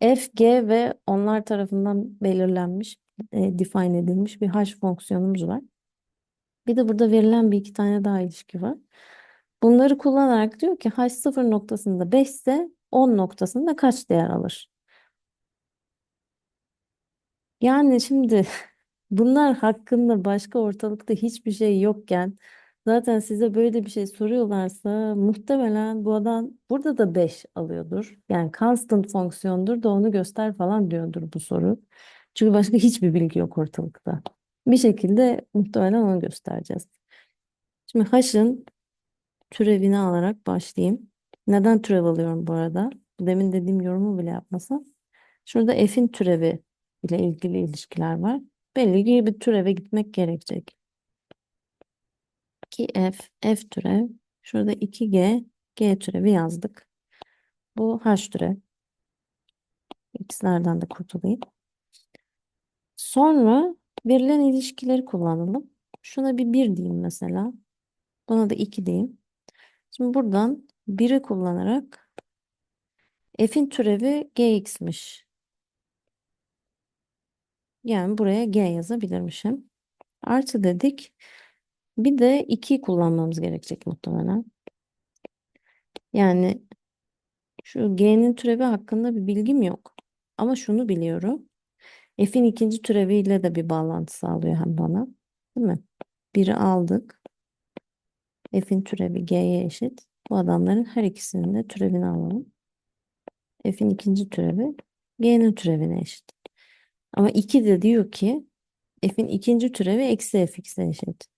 f, g ve onlar tarafından belirlenmiş, e, define edilmiş bir h fonksiyonumuz var. Bir de burada verilen bir iki tane daha ilişki var. Bunları kullanarak diyor ki h sıfır noktasında 5 ise 10 noktasında kaç değer alır? Yani şimdi bunlar hakkında başka ortalıkta hiçbir şey yokken zaten size böyle bir şey soruyorlarsa muhtemelen bu adam burada da 5 alıyordur. Yani constant fonksiyondur da onu göster falan diyordur bu soru. Çünkü başka hiçbir bilgi yok ortalıkta. Bir şekilde muhtemelen onu göstereceğiz. Şimdi h'ın türevini alarak başlayayım. Neden türev alıyorum bu arada? Demin dediğim yorumu bile yapmasam. Şurada f'in türevi ile ilgili ilişkiler var. Belli ki bir türeve gitmek gerekecek. 2f, f türev. Şurada 2g, g türevi yazdık. Bu h türev. İkisilerden de kurtulayım. Sonra verilen ilişkileri kullanalım. Şuna bir 1 diyeyim mesela. Buna da 2 diyeyim. Şimdi buradan 1'i kullanarak f'in türevi gx'miş. Yani buraya g yazabilirmişim. Artı dedik. Bir de 2 kullanmamız gerekecek muhtemelen. Yani şu g'nin türevi hakkında bir bilgim yok. Ama şunu biliyorum. F'in ikinci türeviyle de bir bağlantı sağlıyor hem bana. Değil mi? Biri aldık. F'in türevi g'ye eşit. Bu adamların her ikisinin de türevini alalım. F'in ikinci türevi g'nin türevine eşit. Ama 2 de diyor ki f'in ikinci türevi eksi fx'e eşit.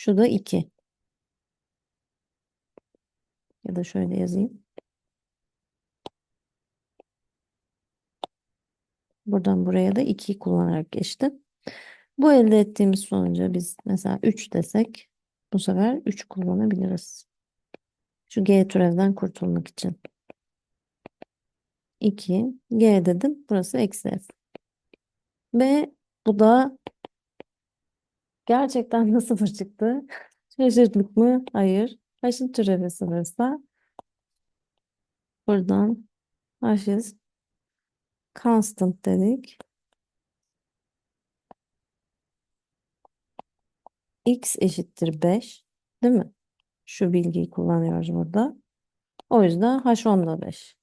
Şu da 2. Ya da şöyle yazayım. Buradan buraya da 2'yi kullanarak geçtim. Bu elde ettiğimiz sonuca biz mesela 3 desek bu sefer 3 kullanabiliriz. Şu g türevden kurtulmak için. 2 g dedim. Burası eksi f. Ve bu da gerçekten nasıl çıktı? Şaşırttık mı? Hayır. H'ın türevi sıfırsa buradan h is constant dedik. x eşittir 5. Değil mi? Şu bilgiyi kullanıyoruz burada. O yüzden h 10 da 5.